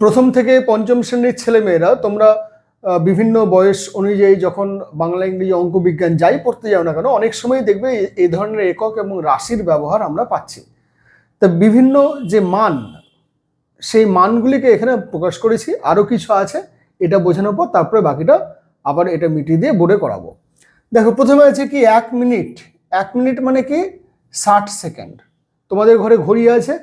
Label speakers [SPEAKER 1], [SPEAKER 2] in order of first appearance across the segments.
[SPEAKER 1] প্রথম থেকে পঞ্চম শ্রেণির ছেলেমেয়েরা তোমরা বিভিন্ন বয়স অনুযায়ী যখন বাংলা, ইংরেজি অঙ্ক বিজ্ঞান যাই পড়তে যাও না কেন, অনেক সময় দেখবে এই ধরনের একক এবং রাশির ব্যবহার আমরা পাচ্ছি। তা বিভিন্ন যে মান, সেই মানগুলিকে এখানে প্রকাশ করেছি, আরও কিছু আছে, এটা বোঝানোর পর তারপরে বাকিটা আবার এটা মিটিয়ে দিয়ে বোর্ডে করাবো। দেখো, প্রথমে আছে কি, এক মিনিট এক মিনিট মানে কি, ষাট সেকেন্ড। তোমাদের ঘরে ঘড়ি আছে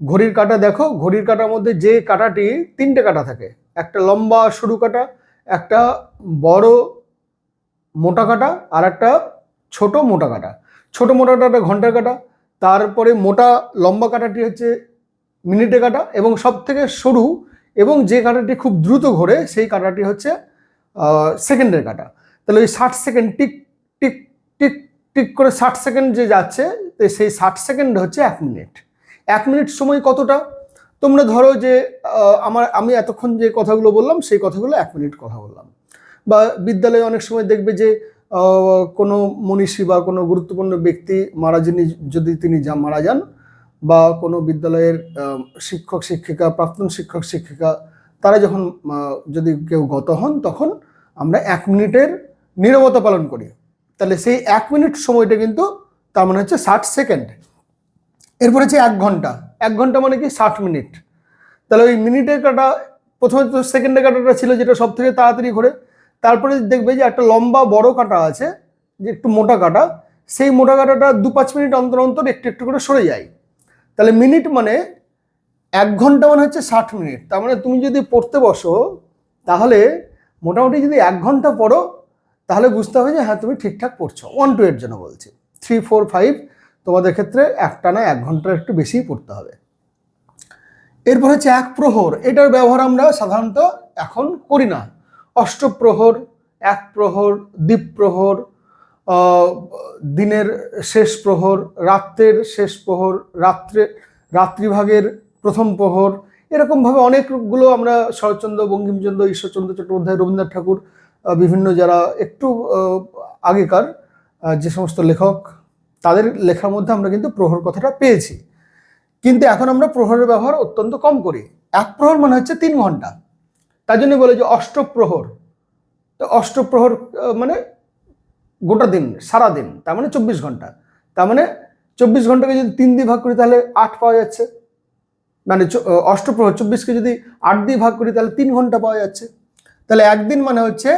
[SPEAKER 1] ঘড়ির কাঁটা দেখো, ঘড়ির কাঁটার মধ্যে যে কাঁটাটি তিনটে কাঁটা থাকে। একটা লম্বা সরু কাঁটা, একটা বড় মোটা কাটা আর একটা ছোট মোটা কাঁটা। ছোট মোটা কাঁটা ঘণ্টার কাটা, তারপরে মোটা লম্বা কাঁটাটি হচ্ছে মিনিটে কাটা এবং সব থেকে সরু এবং যে কাটাটি খুব দ্রুত ঘোরে সেই কাঁটাটি হচ্ছে সেকেন্ডের কাটা। তাহলে ওই ষাট second tick tick tick tick করে ষাট সেকেন্ড যে যাচ্ছে সেই ষাট সেকেন্ড হচ্ছে এক মিনিট। এক মিনিট সময় কতটা? তোমরা ধরো যে আমার, আমি এতক্ষণ যে কথাগুলো বললাম, সেই কথাগুলো এক মিনিট কথা বললাম। বা বিদ্যালয়ে অনেক সময় দেখবে যে কোনো মনীষী বা কোনো গুরুত্বপূর্ণ ব্যক্তি মারা যিনি, যদি তিনি যা মারা যান, বা কোনো বিদ্যালয়ের শিক্ষক, শিক্ষিকা, প্রাক্তন শিক্ষক, শিক্ষিকা, তারা যখন যদি কেউ গত হন, তখন আমরা এক মিনিটের নীরবতা পালন করি। তাহলে সেই এক মিনিট সময়টা কিন্তু তার মানে হচ্ছে ষাট সেকেন্ড। এরপর হচ্ছে এক ঘণ্টা। এক ঘণ্টা মানে কি ষাট মিনিট। তাহলে ওই মিনিটের কাটা, প্রথমে তো সেকেন্ডের কাটাটা ছিল যেটা সব থেকে তাড়াতাড়ি ঘোরে তারপরে দেখবে যে একটা লম্বা বড় কাটা আছে, যে একটু মোটা কাটা, সেই মোটা কাটাটা দু পাঁচ মিনিট অন্তর অন্তর একটু একটু করে সরে যায়। তাহলে মিনিট মানে এক ঘণ্টা মানে হচ্ছে ষাট মিনিট। তার মানে তুমি যদি পড়তে বসো, তাহলে মোটামুটি যদি এক ঘণ্টা পড়ো, তাহলে বুঝতে হবে যে হ্যাঁ তুমি ঠিকঠাক পড়ছো। ওয়ান টু এর জন্য বলছি। থ্রি ফোর ফাইভ তোমাদের ক্ষেত্রে একটা না এক ঘণ্টার একটু বেশিই পড়তে হবে। এরপর হচ্ছে এক প্রহর, এটার ব্যবহার আমরা সাধারণত এখন করি না। অষ্টপ্রহর, এক প্রহর, দ্বীপ প্রহর দিনের শেষ প্রহর, রাত্রের শেষ প্রহর, রাত্রে রাত্রিভাগের প্রথম প্রহর, এরকমভাবে অনেকগুলো আমরা শরৎচন্দ্র বঙ্কিমচন্দ্র ঈশ্বরচন্দ্র চট্টোপাধ্যায়, রবীন্দ্রনাথ ঠাকুর বিভিন্ন যারা একটু আগেকার যে সমস্ত লেখক তাদের লেখার মধ্যে আমরা কিন্তু প্রহর কথাটা পেয়েছি। কিন্তু এখন আমরা প্রহরের ব্যবহার অত্যন্ত কম করি। এক প্রহর মানে হচ্ছে তিন ঘণ্টা। তার জন্য বলে যে অষ্টপ্রহর তো অষ্টপ্রহর মানে গোটা দিন, সারা দিন, তার মানে চব্বিশ ঘণ্টা। তার মানে চব্বিশ ঘন্টাকে যদি তিন দিয়ে ভাগ করি তাহলে আট পাওয়া যাচ্ছে। মানে অষ্টপ্রহর চব্বিশকে যদি আট দিয়ে ভাগ করি তাহলে তিন ঘণ্টা পাওয়া যাচ্ছে। তাহলে একদিন মানে হচ্ছে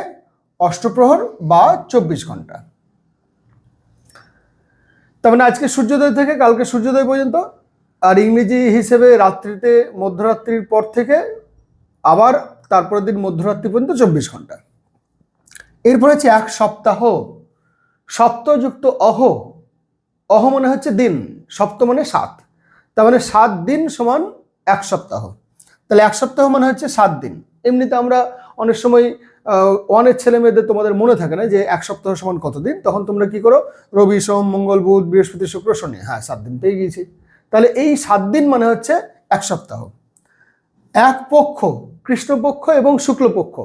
[SPEAKER 1] অষ্টপ্রহর বা চব্বিশ ঘণ্টা। তার মানে আজকে সূর্যোদয় থেকে কালকে সূর্যোদয় পর্যন্ত, আর ইংরেজি হিসেবে রাত্রিতে, মধ্যরাত্রির পর থেকে আবার তারপরের দিন মধ্যরাত্রি পর্যন্ত চব্বিশ ঘণ্টা। এরপর হচ্ছে এক সপ্তাহ। সপ্তযুক্ত অহ। অহ মানে হচ্ছে দিন, সপ্ত মানে সাত। তার মানে সাত দিন সমান এক সপ্তাহ। তাহলে এক সপ্তাহ মানে হচ্ছে সাত দিন। এমনিতে আমরা অনেক সময় ওয়ানের ছেলে মেয়েদের তোমাদের মনে থাকে না যে এক সপ্তাহ সমান কতদিন? তখন তোমরা কি করো? রবি, সোম, মঙ্গল, বুধ, বৃহস্পতি, শুক্র, শনি। হ্যাঁ সাত দিন পেয়ে গিয়েছি। তাহলে এই সাত দিন মানে হচ্ছে এক সপ্তাহ। এক পক্ষ কৃষ্ণপক্ষ এবং শুক্লপক্ষ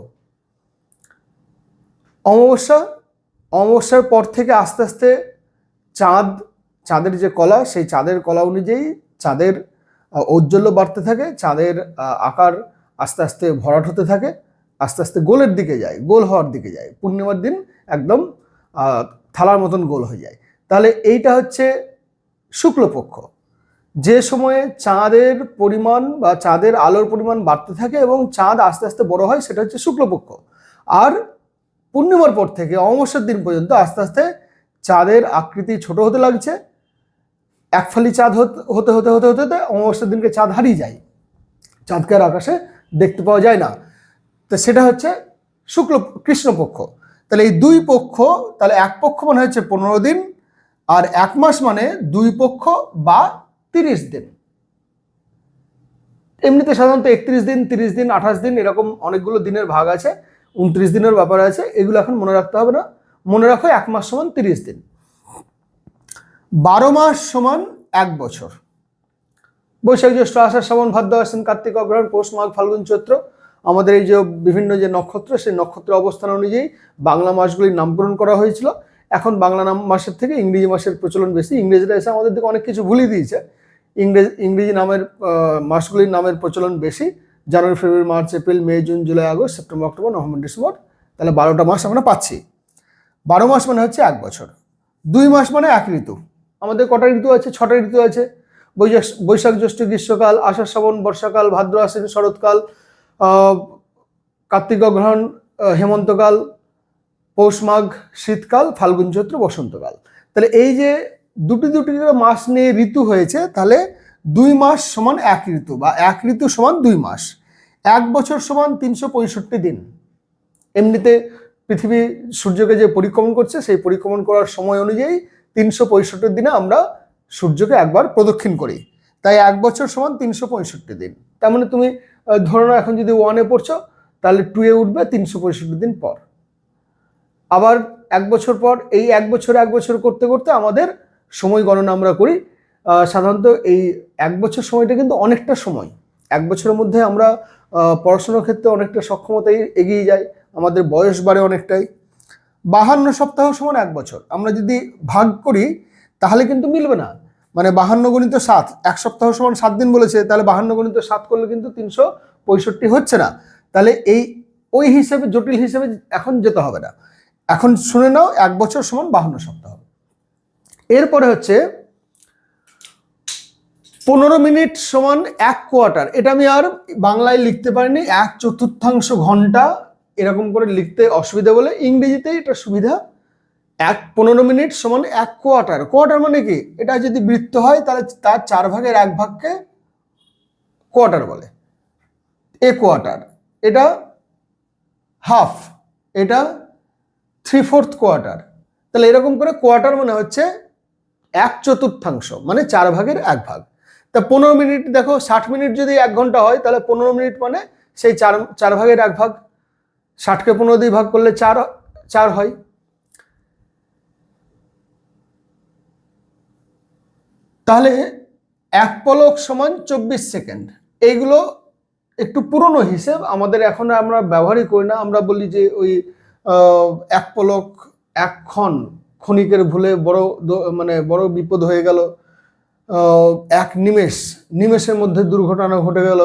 [SPEAKER 1] অমাবস্যা, অমাবস্যার পর থেকে আস্তে আস্তে চাঁদ, চাঁদের যে কলা, সেই চাঁদের কলা অনুযায়ী চাঁদের ঔজ্জ্বল্য বাড়তে থাকে, চাঁদের আকার আস্তে আস্তে ভরাট হতে থাকে। আস্তে আস্তে গোলের দিকে যায়, গোল হওয়ার দিকে যায়। পূর্ণিমার দিন একদম থালার মতন গোল হয়ে যায়। তাহলে এইটা হচ্ছে শুক্লপক্ষ। যে সময়ে চাঁদের পরিমাণ বা চাঁদের আলোর পরিমাণ বাড়তে থাকে এবং চাঁদ আস্তে আস্তে বড় হয়, সেটা হচ্ছে শুক্লপক্ষ। আর পূর্ণিমার পর থেকে, অমাবস্যার দিন পর্যন্ত আস্তে আস্তে চাঁদের আকৃতি ছোট হতে লাগছে। একফালি চাঁদ হতে হতে হতে হতে হতে অমাবস্যার দিনকে চাঁদ হারিয়ে যায়। চাঁদকে আর আকাশে দেখতে পাওয়া যায় না। তো সেটা হচ্ছে শুক্ল কৃষ্ণপক্ষ তাহলে এই দুই পক্ষ, তাহলে এক পক্ষ মানে হচ্ছে পনেরো দিন, আর এক মাস মানে দুই পক্ষ বা তিরিশ দিন। এমনিতে সাধারণত একত্রিশ দিন, তিরিশ দিন, আঠাশ দিন এরকম অনেকগুলো দিনের ভাগ আছে, উনত্রিশ দিনের ব্যাপার আছে, এগুলো এখন মনে রাখতে হবে না। মনে রাখো এক মাস সমান তিরিশ দিন। বারো মাস সমান এক বছর। বৈশাখ জ্যৈষ্ঠ আষাঢ় শ্রাবণ ভাদ্র আশ্বিন কার্তিক অগ্রহণ পৌষ মাঘ ফাল্গুন চৈত্র আমাদের এই যে বিভিন্ন যে নক্ষত্র, সেই নক্ষত্রের অবস্থান অনুযায়ী বাংলা মাসগুলির নামকরণ করা হয়েছিল। এখন বাংলা নাম মাসের থেকে ইংরেজি মাসের প্রচলন বেশি। ইংরেজিরা এসে আমাদের দিকে অনেক কিছু ভুলিয়ে দিয়েছে। ইংরেজ, ইংরেজি নামের মাসগুলির নামের প্রচলন বেশি। January, February, March, April, May, June, July, August, September, October, November, December, তাহলে বারোটা মাস আমরা পাচ্ছি। বারো মাস মানে হচ্ছে এক বছর। দুই মাস মানে এক ঋতু। আমাদের কটা ঋতু আছে? ছটা ঋতু আছে। বৈশাখ বৈশাখ জ্যৈষ্ঠ, গ্রীষ্মকাল, আষাঢ়, শ্রাবণ, বর্ষাকাল, ভাদ্র, আশ্বিন, শরৎকাল কার্তিক অগ্রহণ হেমন্তকাল, পৌষ মাঘ, শীতকাল, ফাল্গুন চৈত্র, বসন্তকাল। তাহলে এই যে দুটি দুটি মাস নিয়ে ঋতু হয়েছে, তাহলে দুই মাস সমান এক ঋতু বা এক ঋতু সমান দুই মাস। এক বছর সমান তিনশো পঁয়ষট্টি দিন। এমনিতে পৃথিবী সূর্যকে যে পরিক্রমণ করছে, সেই পরিক্রমণ করার সময় অনুযায়ী তিনশো পঁয়ষট্টি দিনে আমরা সূর্যকে একবার প্রদক্ষিণ করি। তাই এক বছর সমান তিনশো পঁয়ষট্টি দিন। তার মানে তুমি ধরো না এখন যদি ওয়ানে পড়ছো, তাহলে টু এ উঠবে তিনশো পঁয়ষট্টি দিন পর। আবার এক বছর পর, এই এক বছর এক বছর করতে করতে আমাদের সময় গণনা আমরা করি সাধারণত এই এক বছর সময়টা কিন্তু অনেকটা সময়। এক বছরের মধ্যে আমরা পড়াশোনার ক্ষেত্রে অনেকটা সক্ষমতায় এগিয়ে যাই, আমাদের বয়স বাড়ে অনেকটাই। বাহান্ন সপ্তাহ সমান এক বছর। আমরা যদি ভাগ করি, তাহলে কিন্তু মিলবে না। মানে বাহান্ন গণিত সাত, এক সপ্তাহ সমান সাত দিন বলেছে, তাহলে বাহান্ন গণিত সাত করলে কিন্তু তিনশো পঁয়ষট্টি হচ্ছে না। তাহলে এই, ওই হিসেবে, জটিল হিসেবে এখন যেতে হবে না। এখন শুনে নাও, এক বছর সমান বাহান্ন সপ্তাহ। এরপরে হচ্ছে, পনেরো মিনিট সমান এক কোয়ার্টার। এটা আমি আর বাংলায় লিখতে পারিনি, এক চতুর্থাংশ ঘণ্টা এরকম করে লিখতে অসুবিধা বলে ইংরেজিতে এটা সুবিধা এক পনেরো মিনিট সমান এক কোয়ার্টার। কোয়ার্টার মানে কি? এটা যদি বৃত্ত হয়, তাহলে তার চার ভাগের এক ভাগকে কোয়ার্টার বলে। A quarter. এটা হাফ। এটা থ্রি ফোর্থ কোয়ার্টার। তাহলে এরকম করে কোয়ার্টার মানে হচ্ছে এক চতুর্থাংশ মানে চার ভাগের এক ভাগ। তা পনেরো মিনিট দেখো, ষাট মিনিট যদি এক ঘণ্টা হয়, তাহলে পনেরো মিনিট মানে সেই চার চার ভাগের এক ভাগ। ষাটকে পনেরো দিয়ে ভাগ করলে চার চার হয়। তাহলে এক পলক সমান চব্বিশ সেকেন্ড। এইগুলো একটু পুরনো হিসেব, আমাদের এখন আমরা ব্যবহারই করি না। আমরা বলি যে ওই এক পলক, এক ক্ষণ, ক্ষণিকের ভুলে বড় মানে বড় বিপদ হয়ে গেল। এক নিমেষ, নিমেষের মধ্যে দুর্ঘটনা ঘটে গেল।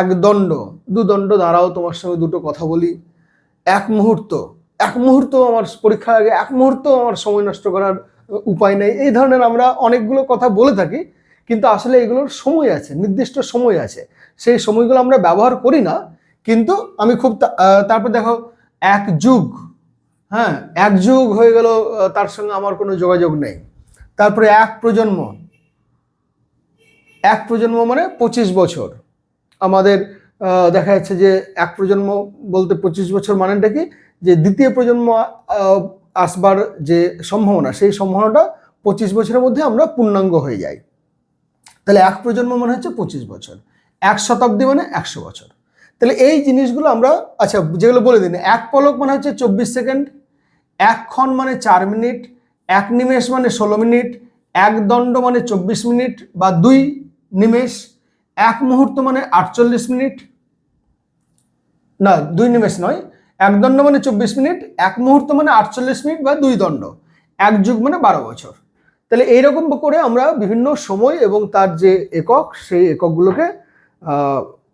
[SPEAKER 1] এক দণ্ড দুদণ্ড দাঁড়াও তোমার সঙ্গে দুটো কথা বলি। এক মুহূর্ত এক মুহূর্ত আমার পরীক্ষার আগে, এক মুহূর্ত আমার সময় নষ্ট করার উপায় নেই। এই ধরনের আমরা অনেকগুলো কথা বলে থাকি, কিন্তু আসলে এগুলোর সময় আছে, নির্দিষ্ট সময় আছে। সেই সময়গুলো আমরা ব্যবহার করি না, কিন্তু আমি খুব তারপর দেখো, এক যুগ হ্যাঁ এক যুগ হয়ে গেল তার সঙ্গে আমার কোনো যোগাযোগ নেই। তারপরে এক প্রজন্ম এক প্রজন্ম মানে পঁচিশ বছর। আমাদের দেখা যাচ্ছে যে এক প্রজন্ম বলতে পঁচিশ বছর মানেটা কি? যে দ্বিতীয় প্রজন্ম আসবার যে সম্ভাবনা, সেই সম্ভাবনাটা পঁচিশ বছরের মধ্যে আমরা পূর্ণাঙ্গ হয়ে যাই। তাহলে এক প্রজন্ম মানে হচ্ছে পঁচিশ বছর, এক শতাব্দী মানে একশো বছর। তাহলে এই জিনিসগুলো আমরা আচ্ছা যেগুলো বলে দিন, এক পলক মানে হচ্ছে চব্বিশ সেকেন্ড, এক ক্ষণ মানে চার মিনিট, এক নিমেষ মানে ষোলো মিনিট, এক দণ্ড মানে চব্বিশ মিনিট বা দুই নিমেষ, এক মুহূর্ত মানে আটচল্লিশ মিনিট। না, দুই নিমেষ নয় এক দণ্ড মানে চব্বিশ মিনিট, এক মুহূর্ত মানে আটচল্লিশ মিনিট বা দুই দণ্ড। এক যুগ মানে বারো বছর। তাহলে এইরকম করে আমরা বিভিন্ন সময় এবং তার যে একক, সেই এককগুলোকে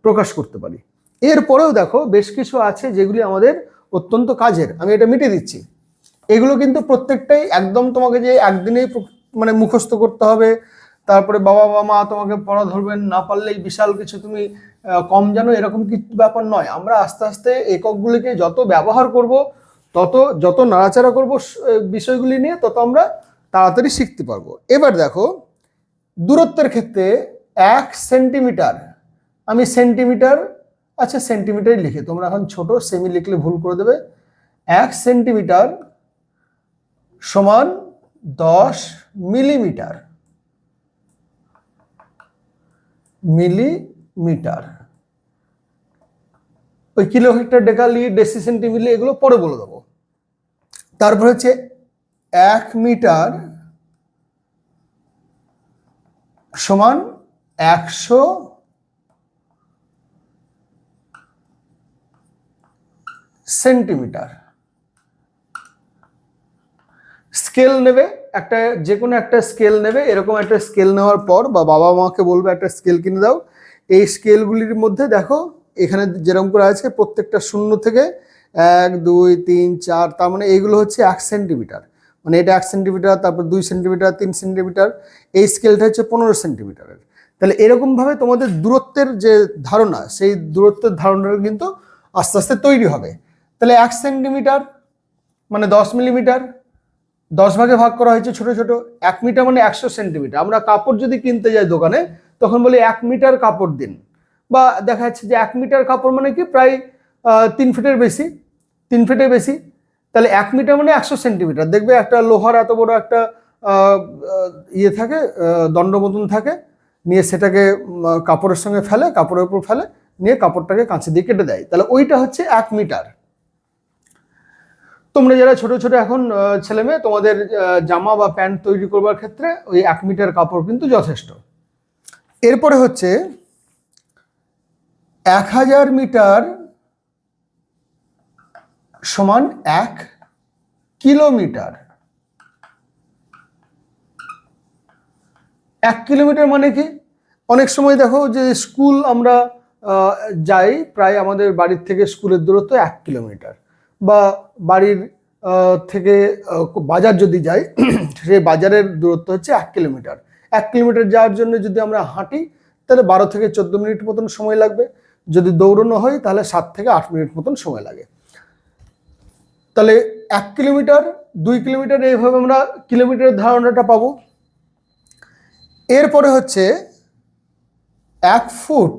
[SPEAKER 1] প্রকাশ করতে পারি। এরপরেও দেখো বেশ কিছু আছে যেগুলি আমাদের অত্যন্ত কাজের। আমি এটা মিটিয়ে দিচ্ছি। এগুলো কিন্তু প্রত্যেকটাই একদম তোমাকে যে একদিনেই মানে মুখস্থ করতে হবে তারপরে বাবা বা মা তোমাকে পড়া ধরবেন, না পারলেই বিশাল কিছু তুমি কম জানো, এরকম কিছু ব্যাপার নয়। আমরা আস্তে আস্তে এককগুলিকে যত ব্যবহার করব, তত, যত নাড়াচাড়া করব বিষয়গুলি নিয়ে, তত আমরা তাড়াতাড়ি শিখতে পারব। এবার দেখো, দূরত্বের ক্ষেত্রে এক সেন্টিমিটার, আমি সেন্টিমিটার আচ্ছা সেন্টিমিটারই লিখে, তোমরা এখন ছোট সেমি লিখলে ভুল করে দেবে। এক সেন্টিমিটার সমান দশ মিলিমিটার। মিলিমিটার। ওই কিলো হেক্টর ডেকালি ডেসি সেন্টিমিলি এগুলো পরে বলে দেবো। তারপর হচ্ছে এক মিটার সমান একশো সেন্টিমিটার। স্কেল নেবে একটা যে কোনো একটা স্কেল নেবে, এরকম একটা স্কেল নেওয়ার পর বা বাবা মাকে বলবে একটা স্কেল কিনে দাও। এই স্কেলগুলির মধ্যে দেখো, এখানে যেরকম করে আছে প্রত্যেকটা শূন্য থেকে এক, দুই, তিন, চার, তার মানে এইগুলো হচ্ছে এক সেন্টিমিটার মানে এটা এক সেন্টিমিটার তারপর দুই সেন্টিমিটার তিন সেন্টিমিটার এই স্কেলটা হচ্ছে পনেরো সেন্টিমিটারের তাহলে এরকমভাবে তোমাদের দূরত্বের যে ধারণা, সেই দূরত্বের ধারণাটা কিন্তু আস্তে আস্তে তৈরি হবে। তাহলে এক সেন্টিমিটার মানে দশ মিলিমিটার দশ ভাগে ভাগ করা হয়েছে ছোট ছোট, এক মিটার মানে একশো সেন্টিমিটার। আমরা কাপড় যদি কিনতে যাই দোকানে, তখন বলি এক মিটার কাপড় দিন। বা দেখা যাচ্ছে যে এক মিটার কাপড় মানে কি? প্রায় তিন ফিটের বেশি, তিন ফিটের বেশি। তাহলে এক মিটার মানে একশো সেন্টিমিটার। দেখবে একটা লোহার এত বড় একটা ইয়ে থাকে দণ্ড মতন থাকে, নিয়ে সেটাকে কাপড়ের সঙ্গে ফেলে, কাপড়ের উপর ফেলে, নিয়ে কাপড়টাকে কাঁচি দিয়ে কেটে দেয়। তাহলে ওইটা হচ্ছে এক মিটার। তোমরা যারা ছোট ছোট এখন ছেলে মেয়ে, তোমাদের জামা বা প্যান্ট তৈরি করবার ক্ষেত্রে ওই এক মিটার কাপড় কিন্তু যথেষ্ট। এরপরে হচ্ছে, এক হাজার মিটার সমান এক কিলোমিটার। এক কিলোমিটার মানে কি? অনেক সময় দেখো যে স্কুল আমরা যাই, প্রায় আমাদের বাড়ির থেকে স্কুলের দূরত্ব এক কিলোমিটার। বা বাড়ির থেকে বাজার যদি যাই, সেই বাজারের দূরত্ব হচ্ছে এক কিলোমিটার। এক কিলোমিটার যাওয়ার জন্য যদি আমরা হাঁটি, তাহলে বারো থেকে চোদ্দ মিনিট মতন সময় লাগবে। যদি দৌড়ানো হয়, তাহলে সাত থেকে আট মিনিট মতন সময় লাগে। তাহলে এক কিলোমিটার, দুই কিলোমিটার এইভাবে আমরা কিলোমিটারের ধারণাটা পাবো। এরপরে হচ্ছে এক ফুট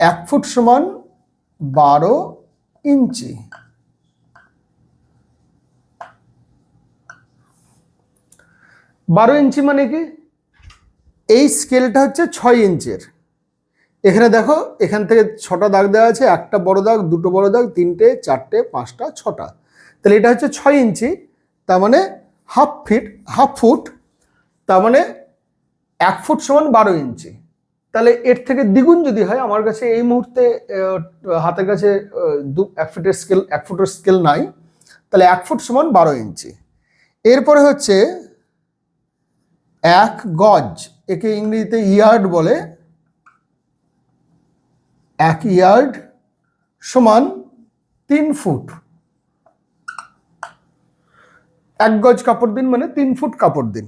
[SPEAKER 1] এক ফুট সমান বারো ইঞ্চি। বারো ইঞ্চি মানে কি? এই স্কেলটা হচ্ছে ছয় ইঞ্চের। এখানে দেখো, এখান থেকে ছটা দাগ দেওয়া আছে, একটা বড় দাগ, দুটো বড় দাগ, তিনটে, চারটে, পাঁচটা, ছটা। তাহলে এটা হচ্ছে ছয় ইঞ্চি, তার মানে হাফ ফিট, হাফ ফুট, তার মানে এক ফুট সমান বারো ইঞ্চি। তাহলে এর থেকে দ্বিগুণ যদি হয়, আমার কাছে এই মুহূর্তে হাতের কাছে দু, এক ফুটের স্কেল এক ফুটের স্কেল নাই। তাহলে এক ফুট সমান বারো ইঞ্চি। এরপরে হচ্ছে এক গজ, একে ইংরেজিতে ইয়ার্ড বলে। এক ইয়ার্ড সমান তিন ফুট। এক গজ কাপড় দিন মানে তিন ফুট কাপড় দিন।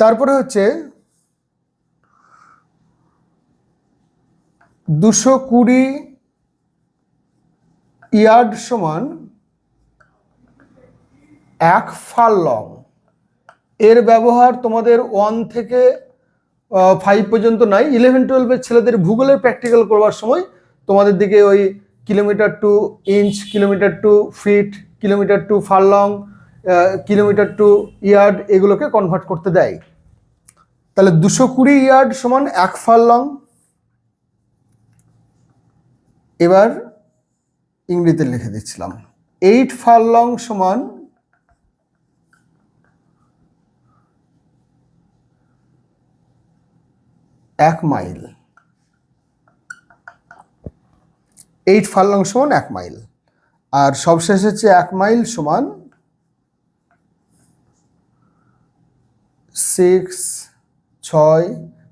[SPEAKER 1] তারপরে হচ্ছে দুশো কুড়ি ইয়ার্ড সমান এক ফার্লং এর ব্যবহার তোমাদের ওয়ান থেকে ফাইভ পর্যন্ত নাই। ইলেভেন টুয়েলভের ছেলেদের ভূগোলের প্র্যাকটিক্যাল করবার সময় তোমাদের দিকে ওই kilometre to inch kilometre to feet kilometre to furlong kilometre to yard এগুলোকে কনভার্ট করতে দেয়। তাহলে দুশো কুড়ি ইয়ার্ড সমান এক ফার্লং এবার ইংরেজিতে লিখে দিচ্ছিলাম। এইট ফার্লং সমান এক মাইল। এইট ফার্লং সমান এক মাইল। আর সবশেষ হচ্ছে এক মাইল সমান সিক্স ছয়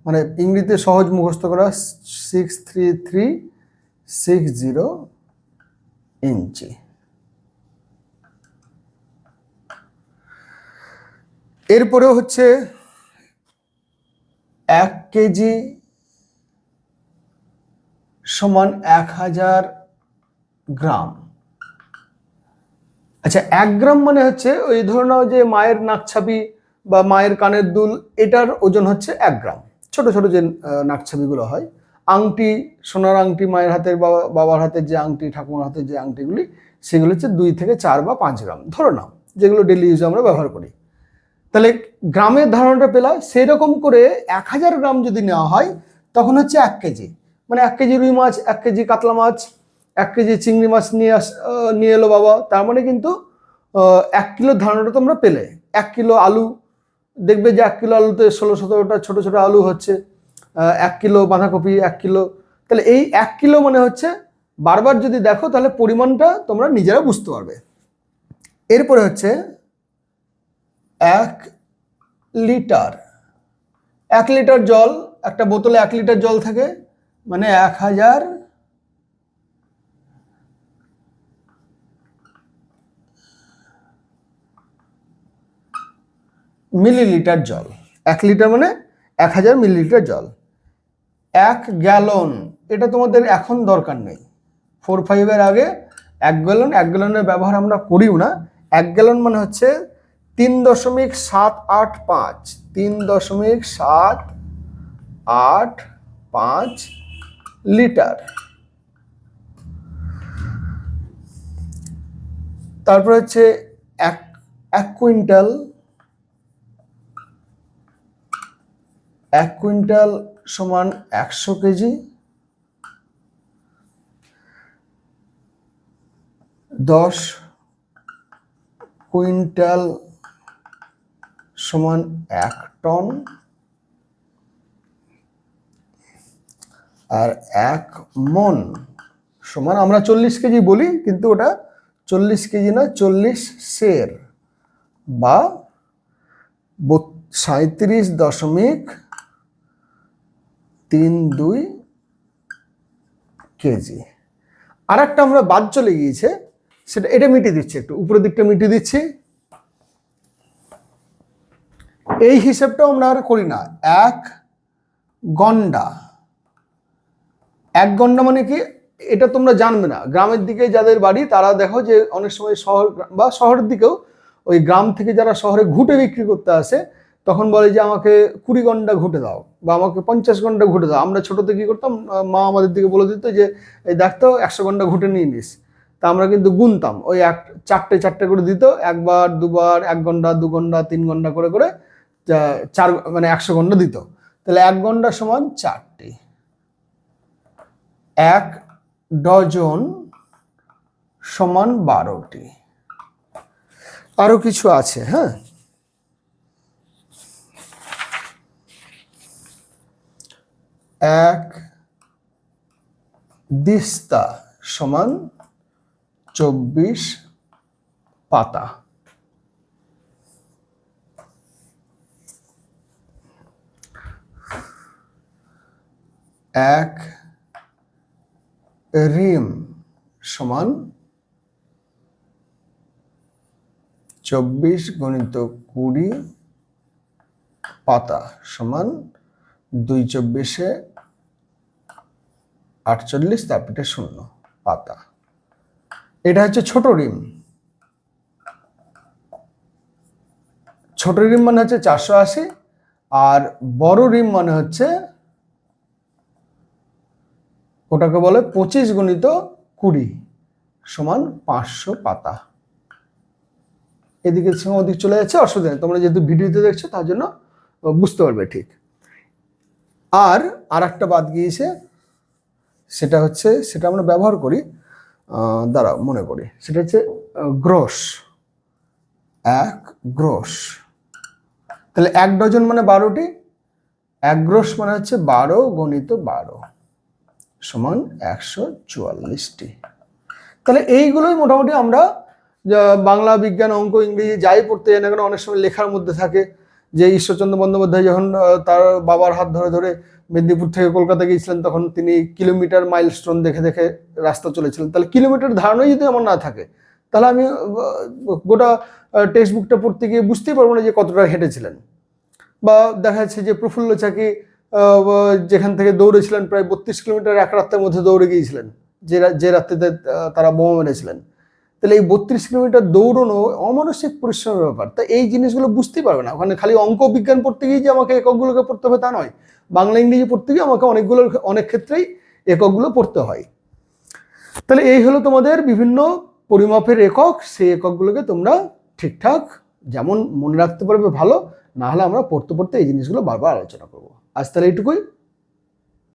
[SPEAKER 1] মানে ইংরেজিতে সহজ মুখস্থ করা six three three six zero inch. এরপরেও হচ্ছে এক কেজি সমান এক হাজার গ্রাম। আচ্ছা এক গ্রাম মানে হচ্ছে ওই ধরে নাও যে মায়ের নাকছাবি বা মায়ের কানের দুল, এটার ওজন হচ্ছে এক গ্রাম। ছোট ছোট যে নাকছাবিগুলো হয় আংটি, সোনার আংটি, মায়ের হাতের বাবা বাবার হাতের যে আংটি, ঠাকুমার হাতের যে আংটিগুলি, সেগুলো হচ্ছে দুই থেকে চার বা পাঁচ গ্রাম। ধরো নাও, যেগুলো ডেলি ইউজে আমরা ব্যবহার করি। তাহলে গ্রামের ধারণাটা পেলা সেই রকম করে এক হাজার গ্রাম যদি নেওয়া হয়, তখন হচ্ছে এক কেজি। মানে এক কেজি রুই মাছ, এক কেজি কাতলা মাছ, এক কেজি চিংড়ি মাছ নিয়ে আস নিয়ে এলো বাবা। তার মানে কিন্তু এক কিলো ধারণাটা তোমরা পেলে। এক কিলো আলু, দেখবে যে এক কিলো আলুতে ষোলো সতেরোটা ছোটো ছোটো আলু হচ্ছে। এক কিলো বাঁধাকপি, এক কিলো। তাহলে এই এক কিলো মানে হচ্ছে বারবার যদি দেখো তাহলে পরিমাণটা তোমরা নিজেরা বুঝতে পারবে। এরপরে হচ্ছে এক লিটার। এক লিটার জল, একটা বোতলে এক লিটার জল থাকে মানে এক হাজার মিলিলিটার জল। এক লিটার মানে এক হাজার মিলিলিটার জল। এক গ্যালন, এটা তোমাদের এখন দরকার নেই। ফোর ফাইভের আগে এক গ্যালন, এক গ্যালনের ব্যবহার আমরা করিও না। এক গ্যালন মানে হচ্ছে তিন দশমিক সাত আট পাঁচ, তিন দশমিক সাত আট পাঁচ লিটার। তারপর হচ্ছে এক এক কুইন্টাল এক কুইন্টাল সমান একশো কেজি। দশ কুইন্টাল সমান এক টন। আর এক মন সমান, আমরা চল্লিশ কেজি বলি, কিন্তু ওটা চল্লিশ কেজি না চল্লিশ সের বা সাঁত্রিশ দশমিক দুই কেজি। আর একটা আমরা বাদ চলে গিয়েছে, সেটা এটা মিটিয়ে দিচ্ছে একটু, উপরের দিকটা মিটিয়ে দিচ্ছি। এই হিসেবটাও আমরা আর করি না, এক গন্ডা। এক গন্ডা মানে কি? এটা তোমরা জানবে না। গ্রামের দিকে যাদের বাড়ি, তারা দেখো যে অনেক সময় শহর বা শহরের দিকেও ওই গ্রাম থেকে যারা শহরে ঘুটে বিক্রি করতে আসে তখন বলে যে আমাকে কুড়ি ঘণ্টা ঘুটে দাও বা আমাকে পঞ্চাশ ঘণ্টা ঘুটে দাও। আমরা ছোটোতে কী করতাম? মা আমাদের দিকে বলে দিত যে, এই দেখতো একশো ঘণ্টা ঘুটে নিয়ে নিস। তা আমরা কিন্তু গুনতাম। ওই এক, চারটে চারটে করে দিত। একবার, দুবার, এক ঘণ্টা, দু ঘণ্টা, তিন ঘণ্টা করে করে চার মানে একশো ঘণ্টা দিত। তাহলে এক ঘণ্টা সমান চারটি। এক ডজন সমান বারোটি। আরও কিছু আছে হ্যাঁ? এক দিস্তা সমান চব্বিশ পাতা। এক রিম সমান চব্বিশ গণিত কুড়ি পাতা সমান দুই চব্বিশে আটচল্লিশ তারপরে শূন্য, পাতা। এটা হচ্ছে ছোট রিম। ছোট রিম মানে হচ্ছে চারশো আশি, আর বড় রিম মানে হচ্ছে ওটাকে বলে পঁচিশ গণিত কুড়ি সমান পাঁচশো পাতা। এদিকে সঙ্গে ওদিক চলে যাচ্ছে, অসুবিধা নেই। তোমরা যেহেতু ভিডিওতে দেখছ, তার জন্য বুঝতে পারবে ঠিক। আর আর একটা বাদ গিয়েছে, সেটা হচ্ছে, সেটা আমরা ব্যবহার করি দাঁড়াও, মনে করি সেটা হচ্ছে গ্রোস এক গ্রোস তাহলে এক ডজন মানে বারোটি, এক গ্রোস মানে হচ্ছে বারো গণিত বারো সমান একশো চুয়াল্লিশটি। তাহলে এইগুলোই মোটামুটি আমরা বাংলা বিজ্ঞান, অঙ্ক, ইংরেজি যাই পড়তে যাই না কেন, অনেক সময় লেখার মধ্যে থাকে যে ঈশ্বরচন্দ্র বন্দ্যোপাধ্যায় যখন তার বাবার হাত ধরে ধরে মেদিনীপুর থেকে কলকাতা গিয়েছিলেন, তখন তিনি কিলোমিটার মাইলস্টোন দেখে দেখে রাস্তা চলেছিলেন। তাহলে কিলোমিটার ধারণাই যদি আমার না থাকে, তাহলে আমি গোটা টেক্সট বুকটা পড়তে গিয়ে বুঝতেই পারব না যে কতটা হেঁটেছিলেন। বা দেখা যাচ্ছে যে প্রফুল্ল চাকি যেখান থেকে দৌড়েছিলেন, প্রায় বত্রিশ কিলোমিটার এক রাত্রের মধ্যে দৌড়ে গিয়েছিলেন। যে যে রাত্রিতে তারা বোমা মেরেছিলেন। তাহলে এই বত্রিশ কিলোমিটার দৌড়নো অমানসিক পরিশ্রমের ব্যাপার। তা এই জিনিসগুলো বুঝতেই পারবে না। ওখানে খালি অঙ্ক বিজ্ঞান পড়তে গিয়ে যে আমাকে এককগুলোকে পড়তে হবে তা নয়। বাংলা, ইংরেজি পড়তে গিয়ে আমাকে অনেকগুলো, অনেক ক্ষেত্রেই এককগুলো পড়তে হয়। তাহলে এই হলো তোমাদের বিভিন্ন পরিমাপের একক। সেই এককগুলোকে তোমরা ঠিকঠাক যেমন মনে রাখতে পারবে ভালো, না হলে আমরা পড়তে পড়তে এই জিনিসগুলো বারবার আলোচনা করব। আজ তাহলে এইটুকুই।